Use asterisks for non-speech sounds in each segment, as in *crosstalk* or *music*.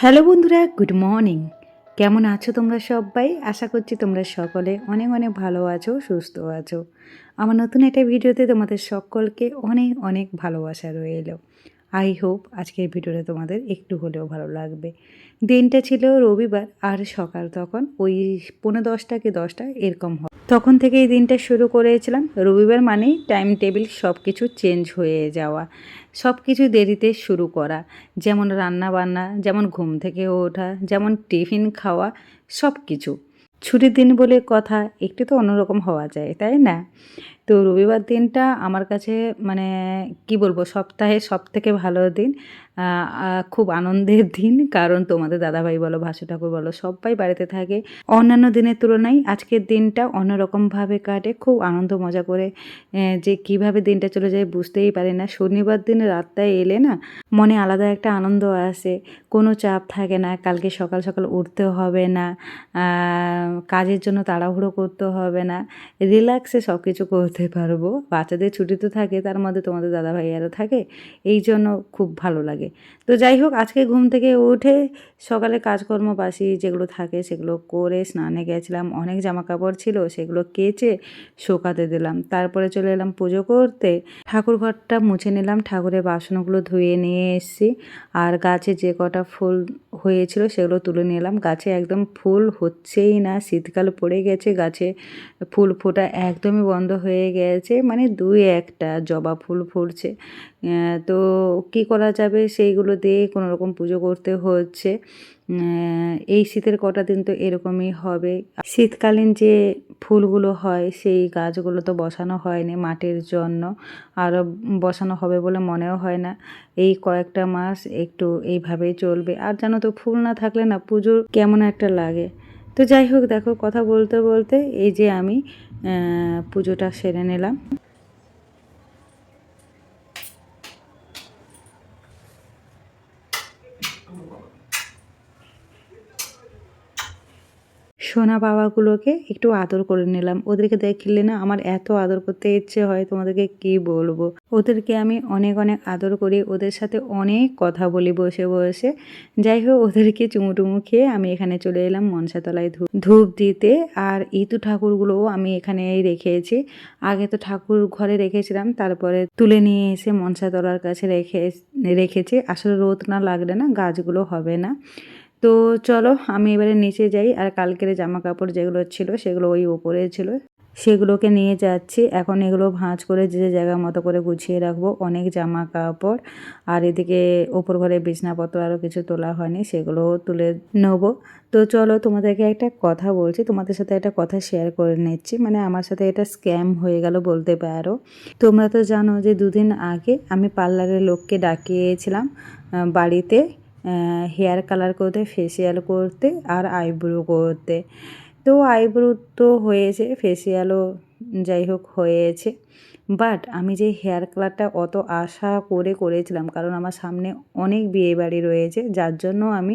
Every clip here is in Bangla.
হ্যালো বন্ধুরা, গুড মর্নিং। কেমন আছো তোমরা সবাই? আশা করছি তোমরা সকলে অনেক অনেক ভালো আছো, সুস্থ আছো। আমার নতুন একটা ভিডিওতে তোমাদের সকলকে অনেক অনেক ভালোবাসা রইল। আই হোপ আজকের ভিডিওটা তোমাদের একটু হলেও ভালো লাগবে। দিনটা ছিল রবিবার আর সকাল তখন ওই পনেরো দশটা কি দশটা এরকম হয় তখন থেকে এই দিনটা শুরু করেছিলাম। রবিবার মানেই টাইম টেবিল সব কিছু চেঞ্জ হয়ে যাওয়া সব কিছু দেরিতে শুরু করা। যেমন রান্না বান্না যেমন ঘুম থেকে ওঠা, যেমন টিফিন খাওয়া সব কিছু ছুটির দিন বলে কথা একটু তো অন্যরকম হওয়া যায়, তাই না? তো রবিবার দিনটা আমার কাছে মানে কি বলব, সপ্তাহে সব থেকে ভালো দিন। খুব আনন্দের দিন। কারণ তোমাদের দাদাভাই বলো, ভাসু ঠাকুর বলো, সবাই বাড়িতে থাকে। অন্যান্য দিনের তুলনায় আজকের দিনটা অন্যরকমভাবে কাটে। খুব আনন্দ, মজা করে যে কীভাবে দিনটা চলে যায় বুঝতেই পারি না। শনিবার দিন রাতটায় এলে না মনে আলাদা একটা আনন্দ আসে। কোনো চাপ থাকে না, কালকে সকাল সকাল উঠতে হবে না কাজের জন্য তাড়াহুড়ো করতে হবে না। রিল্যাক্সে সব কিছু করতে পারব। বাচ্চাদের ছুটি তো থাকে, তার মধ্যে তোমাদের দাদা ভাইয়ারও থাকে, এই জন্য খুব ভালো লাগে। তো যাই হোক, আজকে ঘুম থেকে উঠে সকালে কাজকর্ম বাসি যেগুলো থাকে সেগুলো করে স্নানে গেছিলাম। অনেক জামা কাপড় ছিল, সেগুলো কেচে শোকাতে দিলাম। তারপরে চলে এলাম পুজো করতে। ঠাকুর ঘরটা মুছে নিলাম, ঠাকুরের বাসনগুলো ধুয়ে নিয়ে এসেছি। আর গাছে যে কটা ফুল হয়েছিল সেগুলো তুলে নিলাম। গাছে একদম ফুল হচ্ছেই না, শীতকাল পড়ে গেছে, গাছে ফুল ফোটা একদমই বন্ধ হয়ে গেছে মানে দুই একটা জবা ফুল ফুটছে। তো কি করা যাবে? সেইগুলো দিয়ে কোনো রকম পুজো করতে হচ্ছে। এই শীতের কটা দিন তো এরকমই হবে। শীতকালীন যে ফুলগুলো হয়, সেই গাছগুলো তো বসানো হয়নি মাটির জন্য। আরও বসানো হবে বলে মনেও হয় না। এই কয়েকটা মাস একটু এইভাবেই চলবে। আর জানো তো ফুল না থাকলে না পুজোর কেমন একটা লাগে। তো যাই হোক, দেখো কথা বলতে বলতে এই যে আমি পুজোটা সেরে নিলাম। সোনা বাবাগুলোকে একটু আদর করে নিলাম। ওদেরকে দেখলে না আমার এত আদর করতে ইচ্ছে হয়, তোমাদেরকে কি বলব? ওদেরকে আমি অনেক অনেক আদর করি, ওদের সাথে অনেক কথা বলি বসে বসে। যাই হোক, ওদেরকে চুমুটুমু খেয়ে আমি এখানে চলে এলাম মনসাতলায় ধূপ ধূপ দিতে। আর ইতু ঠাকুরগুলোও আমি এখানে রেখেছি। আগে তো ঠাকুর ঘরে রেখেছিলাম, তারপরে তুলে নিয়ে এসে মনসাতলার কাছে রেখে, রেখেছি। আসলে রোদ না লাগলে না গাছগুলো হবে না। তো চলো আমি এবারে নিচে যাই, আর কালকের জামা কাপড় যেগুলো ছিল সেগুলো ওই ওপরে ছিল। সেগুলোকে নিয়ে যাচ্ছি। এখন এগুলো ভাঁজ করে যে যে জায়গা মতো করে গুছিয়ে রাখব। অনেক জামা কাপড় আর এদিকে ওপর ঘরে বিছনাপত্র আরও কিছু তোলা হয়নি সেগুলোও তুলে নেব। তো চলো তোমাদেরকে একটা কথা বলছি, তোমাদের সাথে একটা কথা শেয়ার করে নিচ্ছি। মানে আমার সাথে এটা স্ক্যাম হয়ে গেল বলতে পারো। তোমরা তো জানো যে দুদিন আগে আমি পার্লারের লোককে ডাকিয়েছিলাম বাড়িতে। হেয়ার কালার করতে ফেসিয়াল করতে আর আইব্রো করতে। তো আইব্রো তো হয়েছে ফেসিয়ালও যাই হোক হয়েছে। বাট আমি যে হেয়ার কালারটা অত আশা করে করেছিলাম, কারণ আমার সামনে অনেক বিয়ে বাড়ি রয়েছে, যার জন্য আমি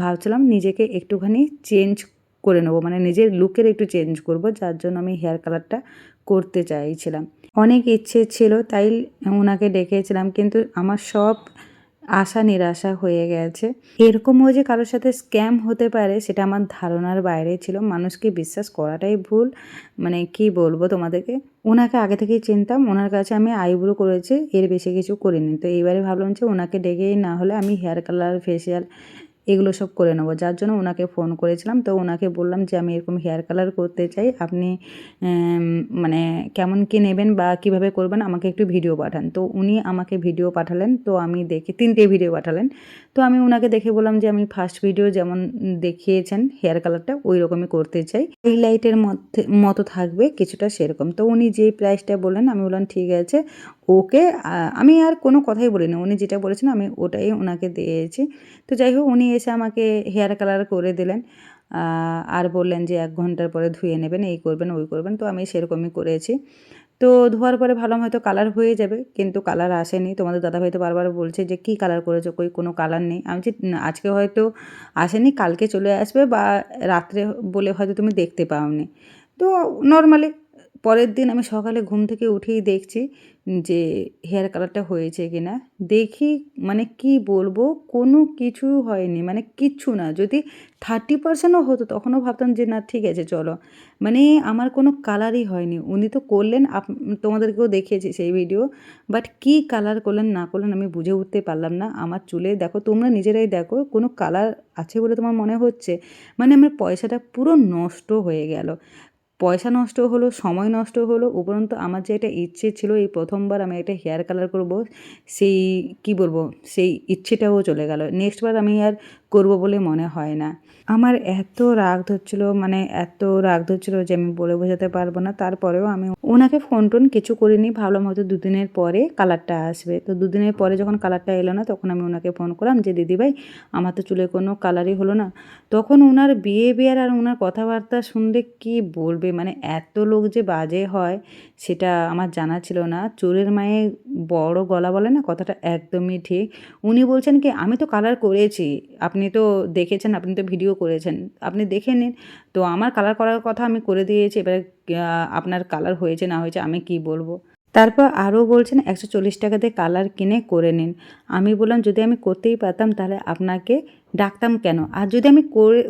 ভাবছিলাম নিজেকে একটুখানি চেঞ্জ করে নেব মানে নিজের লুকের একটু চেঞ্জ করব, যার জন্য আমি হেয়ার কালারটা করতে চাইছিলাম। অনেক ইচ্ছে ছিল, তাই ওনাকে ডেকেছিলাম, কিন্তু আমার সব আশা নিরাশা হয়ে গেছে। এরকমও যে কারোর সাথে স্ক্যাম হতে পারে, সেটা আমার ধারণার বাইরে ছিল। মানুষকে বিশ্বাস করাটাই ভুল। মানে কি বলব তোমাদেরকে? ওনাকে আগে থেকেই চিনতাম। ওনার কাছে আমি আইব্রো করেছি। এর বেশি কিছু করিনি। তো এইবারে ভাবলাম যে ওনাকে ডেকেই না হলে আমি হেয়ার কালার, ফেসিয়াল এগুলো সব করে নেব। যার জন্য ওনাকে ফোন করেছিলাম। তো ওনাকে বললাম যে, আমি এরকম হেয়ার কালার করতে চাই। আপনি মানে কেমন কি নেবেন বা কীভাবে করবেন আমাকে একটু ভিডিও পাঠান। তো উনি আমাকে ভিডিও পাঠালেন। তো আমি দেখে, তিনটে ভিডিও পাঠালেন। তো আমি ওনাকে দেখে বললাম যে, আমি ফার্স্ট ভিডিও যেমন দেখিয়েছেন হেয়ার কালারটা ওই রকমই করতে চাই। এই লাইটের মধ্যে, মতো থাকবে, কিছুটা সেরকম। তো উনি যেই প্রাইসটা বললেন, আমি বললাম, ঠিক আছে। ওকে আমি আর কোনো কথাই বলিনি। উনি যেটা বলেছেন আমি ওটাই ওনাকে দিয়েছি। তো যাই হোক, উনি এসে আমাকে হেয়ার কালার করে দিলেন। আর বললেন যে এক ঘণ্টার পরে ধুয়ে নেবেন, এই করবেন, ওই করবেন। তো আমি সেরকমই করেছি। তো ধোয়ার পরে ভালো হয়তো কালার হয়ে যাবে, কিন্তু কালার আসেনি। তোমাদের দাদাভাই তো বারবার বলছে যে কি কালার করেছ, কই কোনো কালার নেই। আমি যে আজকে হয়তো আসেনি, কালকে চলে আসবে বা রাত্রে বলে হয়তো তুমি দেখতে পাওনি। তো নর্মালি পরের দিন আমি সকালে ঘুম থেকে উঠেই দেখছি যে হেয়ার কালারটা হয়েছে কি না দেখি মানে কি বলব, কোনো কিছু হয়নি মানে কিচ্ছু না। যদি থার্টি পার্সেন্টও হতো তখনও ভাবতাম যে না, ঠিক আছে, চলো। মানে আমার কোনো কালারই হয়নি। উনি তো করলেন, আপ, তোমাদেরকেও দেখিয়েছি সেই ভিডিও বাট কি কালার করলেন, না করলেন আমি বুঝে উঠতে পারলাম না। আমার চুলে, দেখো, তোমরা নিজেরাই দেখো, কোনো কালার আছে বলে তোমার মনে হচ্ছে? মানে আমার পয়সাটা পুরো নষ্ট হয়ে গেল। পয়সা নষ্ট হলো, সময় নষ্ট হলো, উপরন্তু আমার যে একটা ইচ্ছে ছিল এই প্রথমবার আমি একটা হেয়ার কালার করব, সেই কি বলব, সেই ইচ্ছেটাও চলে গেল। নেক্সটবার আমি আর করব বলে মনে হয় না। আমার এত রাগ ধরছিল মানে এত রাগ ধরছিল যে আমি বলে বোঝাতে পারব না। তারপরেও আমি ওনাকে ফোন টোন কিছু করিনি। ভাবলাম হয়তো দুদিনের পরে কালারটা আসবে। তো দুদিনের পরে যখন কালারটা এলো না, তখন আমি ওনাকে ফোন করলাম যে দিদিভাই আমার তো চুলে কোনো কালারই হলো না। তখন ওনার বিয়ে বিয়ার আর ওনার কথাবার্তা শুনলে কি বলবে? মানে এত লোক যে বাজে হয়, সেটা আমার জানা ছিল না। চোরের মায়ে বড় গলা বলে না? কথাটা একদমই ঠিক। উনি বলছেন কি, আমি তো কালার করেছি। আপনি তো দেখেছেন, আপনি তো ভিডিও করেছেন। আপনি দেখে নিন। তো আমার কালার করার কথা আমি করে দিয়েছি, এবারে আপনার কালার হয়েছে, না হয়েছে, আমি কি বলব? তারপর আরও বলছেন, একশো চল্লিশ টাকাতে কালার কিনে করে নিন। আমি বললাম, যদি আমি করতেই পারতাম, তাহলে আপনাকে ডাকতাম কেন? আর যদি আমি করে,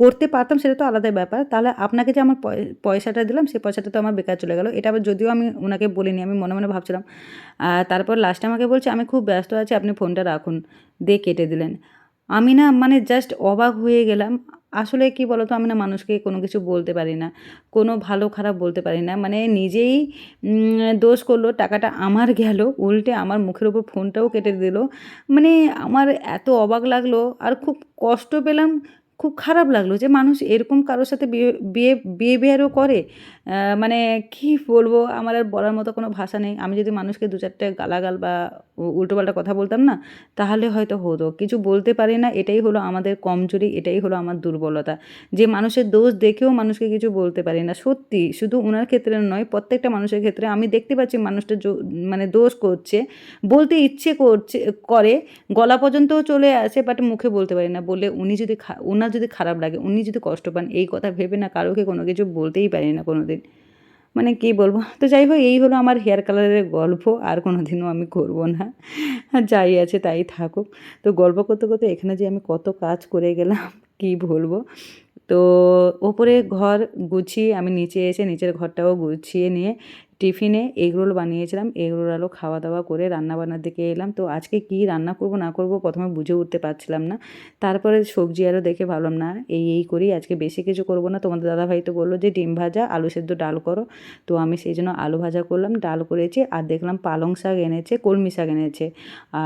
করতে পারতাম, সেটা তো আলাদা ব্যাপার। তাহলে আপনাকে যে আমার পয়সাটা দিলাম সেই পয়সাটা তো আমার বেকার চলে গেল। এটা আবার যদিও আমি ওনাকে বলিনি, আমি মনে মনে ভাবছিলাম। তারপর লাস্টে আমাকে বলছে, আমি খুব ব্যস্ত আছি, আপনি ফোনটা রাখুন। দিয়ে কেটে দিলেন। আমি না মানে জাস্ট অবাক হয়ে গেলাম। আসলে কি বলতো আমি না মানুষকে কোনো কিছু বলতে পারি না, কোনো ভালো খারাপ বলতে পারি না। মানে নিজেই দোষ করল, টাকাটা আমার গেল, উল্টে আমার মুখের ওপর ফোনটাও কেটে দিল। মানে আমার এত অবাক লাগল আর খুব কষ্ট পেলাম, খুব খারাপ লাগল যে মানুষ এরকম কারোর সাথে বিয়ে বিয়ে বিহেরও করে। মানে কি বলব, আমার আর বলার মতো কোনো ভাষা নেই। আমি যদি মানুষকে দু চারটে গালাগাল বা উল্টোপাল্টা কথা বলতাম না, তাহলে হয়তো হতো। কিছু বলতে পারি না, এটাই হলো আমাদের কমজোরি, এটাই হলো আমার দুর্বলতা। যে মানুষের দোষ দেখেও মানুষকে কিছু বলতে পারি না। সত্যি, শুধু ওনার ক্ষেত্রে নয়, প্রত্যেকটা মানুষের ক্ষেত্রে আমি দেখতে পাচ্ছি মানুষটা মানে দোষ করছে, বলতে ইচ্ছে করছে, করে, গলা পর্যন্তও চলে আসে বাট মুখে বলতে পারি না। বলে উনি যদি ওনার যদি খারাপ লাগে, উনি যদি কষ্ট পান, এই কথা ভেবে না, কারোকে কোনো কিছু বলতেই পারি না কোনো দিন মানে কি বলব? তো যাই হোক, এই হলো আমার হেয়ার কালারের গল্প, আর কোনো দিনও আমি করব না। যাই আছে তাই থাকুক। তো গল্প করতে করতে এখানে যে আমি কত কাজ করে গেলাম, কি বলব? তো ওপরে ঘর গুছিয়ে আমি নিচে এসে নিচের ঘরটাও গুছিয়ে নিয়ে টিফিনে এগরোল বানিয়েছিলাম এগরোল আলো খাওয়া দাওয়া করে রান্নাবান্নার দিকে এলাম। তো আজকে কি রান্না করব, না করব প্রথমে বুঝে উঠতে পারছিলাম না। তারপরে সবজি আরও দেখে ভাবলাম, না, এই এই করি, আজকে বেশি কিছু করব না। তোমাদের দাদাভাই তো বলল যে, ডিম ভাজা, আলু সেদ্ধ, ডাল করো। তো আমি সেই জন্য আলু ভাজা করলাম, ডাল করেছি আর দেখলাম পালং শাক এনেছে, কলমি শাক এনেছে।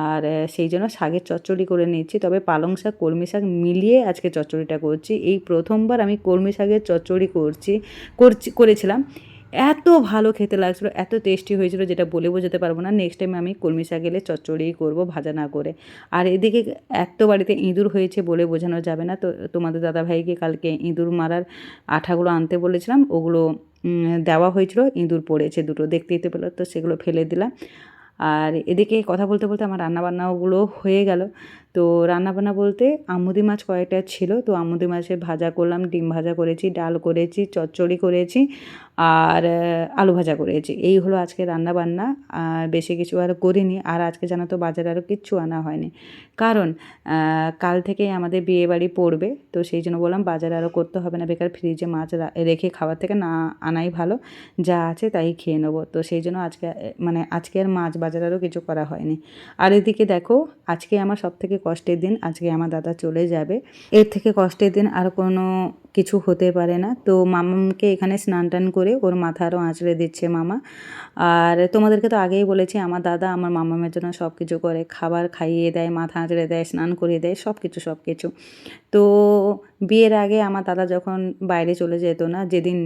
আর সেই জন্য শাকের চচ্চড়ি করে নিয়েছি তবে পালং শাক, কলমি শাক মিলিয়ে আজকে চচ্চড়িটা করছি। এই প্রথমবার আমি কলমি শাকের চচ্চড়ি করছি করছি, করেছিলাম। এত ভালো খেতে লাগছিল, এত টেস্টি হয়েছিল যেটা বলে বোঝাতে পারব না। নেক্সট টাইম আমি কলমি শাক এলে চচ্চড়িই করব, ভাজা না করে। আর এদিকে এত বাড়িতে ইঁদুর হয়েছে বলে বোঝানো যাবে না। তো তোমাদের দাদাভাইকে কালকে ইঁদুর মারার আঠাগুলো আনতে বলেছিলাম, ওগুলো দেওয়া হয়েছিল, ইঁদুর পড়েছে দুটো দেখতেই তো পেল, তো সেগুলো ফেলে দিলাম। আর এদিকে কথা বলতে বলতে আমার রান্নাবান্নাগুলো হয়ে গেল। তো রান্নাবান্না বলতে আমুদি মাছ কয়েকটা ছিল, তো আমুদি মাছের ভাজা করলাম, ডিম ভাজা করেছি, ডাল করেছি, চচ্চড়ি করেছি আর আলু ভাজা করেছি। এই হলো আজকে রান্না বান্না বেশি কিছু আর করিনি। আর আজকে জানো তো বাজারে আরও কিচ্ছু আনা হয়নি। কারণ কাল থেকেই আমাদের বিয়ে বাড়ি পড়বে, তো সেই জন্য বললাম বাজারে আরও করতে হবে না, বেকার ফ্রিজে মাছ রেখে খাওয়ার থেকে না আনাই ভালো। যা আছে তাই খেয়ে নেব। তো সেই জন্য আজকে মানে আজকে আর মাছ বাজারে আরও কিছু করা হয়নি। আর এদিকে দেখো, আজকে আমার সব থেকে কষ্টের দিন আজকে আমার দাদা চলে যাবে। এর থেকে কষ্টের দিন আর কোনো কিছু হতে পারে না। তো মামাকে এখানে স্নান টান করে ওর মাথা আরও আঁচড়ে দিচ্ছে মামা। আর তোমাদেরকে তো আগেই বলেছি, আমার দাদা আমার মামামের জন্য সব কিছু করে। খাবার খাইয়ে দেয়, মাথা আঁচড়ে দেয়, স্নান করিয়ে দেয় সব কিছু সব কিছু তো বিয়ের আগে আমার দাদা যখন বাইরে চলে যেত না, যেদিন,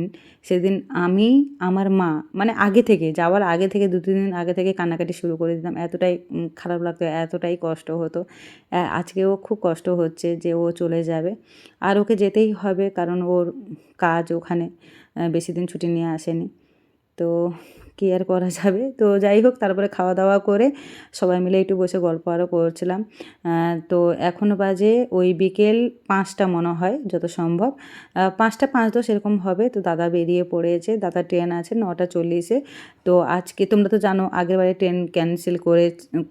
সেদিন আমি, আমার মা মানে আগে থেকে, যাওয়ার আগে থেকে দু, তিন দিন আগে থেকে কান্নাকাটি শুরু করে দিতাম। এতটাই খারাপ লাগতো, এতটাই কষ্ট হতো। আজকেও খুব কষ্ট হচ্ছে যে ও চলে যাবে। আর ওকে যেতেই হবে কারণ ওর কাজ ওখানে বেশি দিন ছুটি নিয়ে আসেনি। তো কী আর করা যাবে? তো যাই হোক, তারপরে খাওয়া দাওয়া করে সবাই মিলে একটু বসে গল্প আরও করছিলাম। তো এখন বাজে ওই বিকেল পাঁচটা মনে হয় যত সম্ভব। পাঁচটা পাঁচ দশ এরকম হবে। তো দাদা বেরিয়ে পড়েছে। দাদা ট্রেন আছে নটা চল্লিশে। তো আজকে তোমরা তো জানো, আগের বারে ট্রেন ক্যান্সেল করে,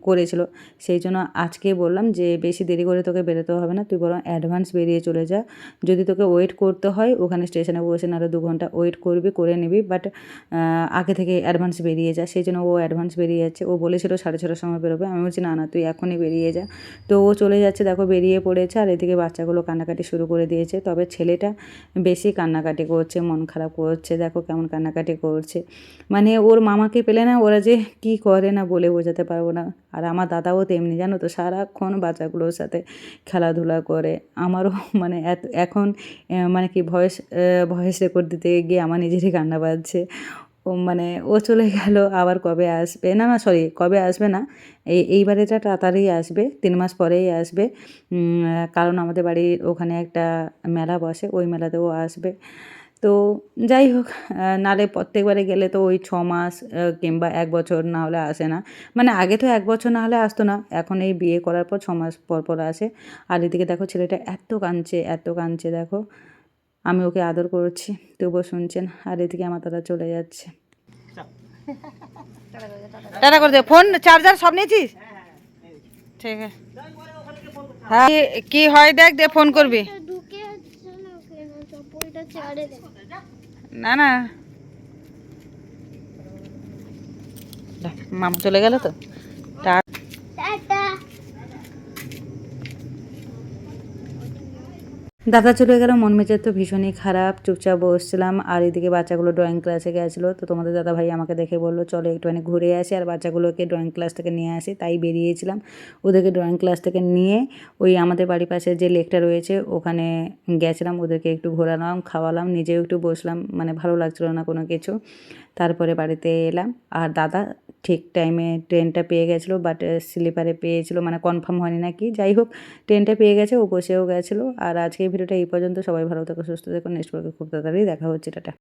করেছিল। সেই জন্য আজকে বললাম যে, বেশি দেরি করে তোকে বেরোতে হবে না। তুই বরং অ্যাডভান্স বেরিয়ে চলে যা। যদি তোকে ওয়েট করতে হয়, ওখানে স্টেশনে বসে না দু ঘণ্টা ওয়েট করবি, করে নিবি। বাট আগে থেকে অ্যাডভান্স বেরিয়ে যা। সেই জন্য ও অ্যাডভান্স বেরিয়ে যাচ্ছে। ও বলেছিল সাড়ে ছটার সময় বেরোবে। আমি বলছি, না না, তুই এখনই বেরিয়ে যা। তো ও চলে যাচ্ছে। দেখো, বেরিয়ে পড়েছে আর এদিকে বাচ্চাগুলো কান্নাকাটি শুরু করে দিয়েছে। তবে ছেলেটা বেশি কান্নাকাটি করছে, মন খারাপ করছে। দেখো কেমন কান্নাকাটি করছে। মানে ওর মামাকে পেলে না ওরা যে কি করে না বলে বোঝাতে পারব না। আর আমার দাদাও তেমনি, জানো তো, সারাক্ষণ বাচ্চাগুলোর সাথে খেলাধুলা করে। আমারও *laughs* মানে এখন মানে কি, ভয়েস ভয়েস রেকর্ড দিতে গিয়ে আমার নিজেরই কান্না ও মানে ও চলে গেল, আবার কবে আসবে? না না সরি কবে আসবে না? এই, এইবারে এটা তাড়াতাড়ি আসবে, তিন মাস পরেই আসবে। কারণ আমাদের বাড়ির ওখানে একটা মেলা বসে, ওই মেলাতেও আসবে। তো যাই হোক নালে প্রত্যেকবারে গেলে তো ওই ছ মাস কিংবা এক বছর না হলে আসে না। মানে আগে তো এক বছর না হলে আসতো না, এখন এই বিয়ে করার পর ছ মাস পর পর আসে। আর এদিকে দেখো ছেলেটা এত কাঁদছে এত কাঁদছে, দেখো। আমি ওকে আদর করছি। তবুও শুনছেন, আর এদিকে আমার দাদা চলে যাচ্ছে। টাটা করে দে ফোন চার্জার সব নিয়েছিস? ঠিক আছে। হ্যাঁ কি- হয় দেখ, দে ফোন করবি। না না। মামা চলে গেল তো টা- টাটা দাদা চলে গেল, মন মেজাজ তো ভীষণই খারাপ। চুপচাপ বসছিলাম, আর এদিকে বাচ্চাগুলো ড্রয়িং ক্লাসে গেছিল। তো তোমাদের দাদা ভাই আমাকে দেখে বলল, চলো একটুখানি ঘুরে আসি। আর বাচ্চাগুলোকে ড্রয়িং ক্লাস থেকে নিয়ে আসি, তাই বেরিয়েছিলাম। ওদেরকে ড্রয়িং ক্লাস থেকে নিয়ে ওই আমাদের বাড়ির পাশে যে লেকটা রয়েছে, ওখানে গেছিলাম। ওদেরকে একটু ঘোরালাম, খাওয়ালাম, নিজেও একটু বসলাম মানে ভালো লাগছিল না কোনো কিছু। তারপরে বাড়িতে এলাম, আর দাদা ঠিক টাইমে ট্রেনটা পেয়ে গেছিল বাট স্লিপারে পেয়েছিল মানে কনফার্ম হয়নি নাকি। যাই হোক ট্রেনটা পেয়ে গেছে, ও বসেও গেছিল। আর আজকের ভিডিওটা এই পর্যন্ত। সবাই ভালো থাকো সুস্থ থাকো। নেক্সট খুব তাড়াতাড়ি দেখা হচ্ছে। টাটা।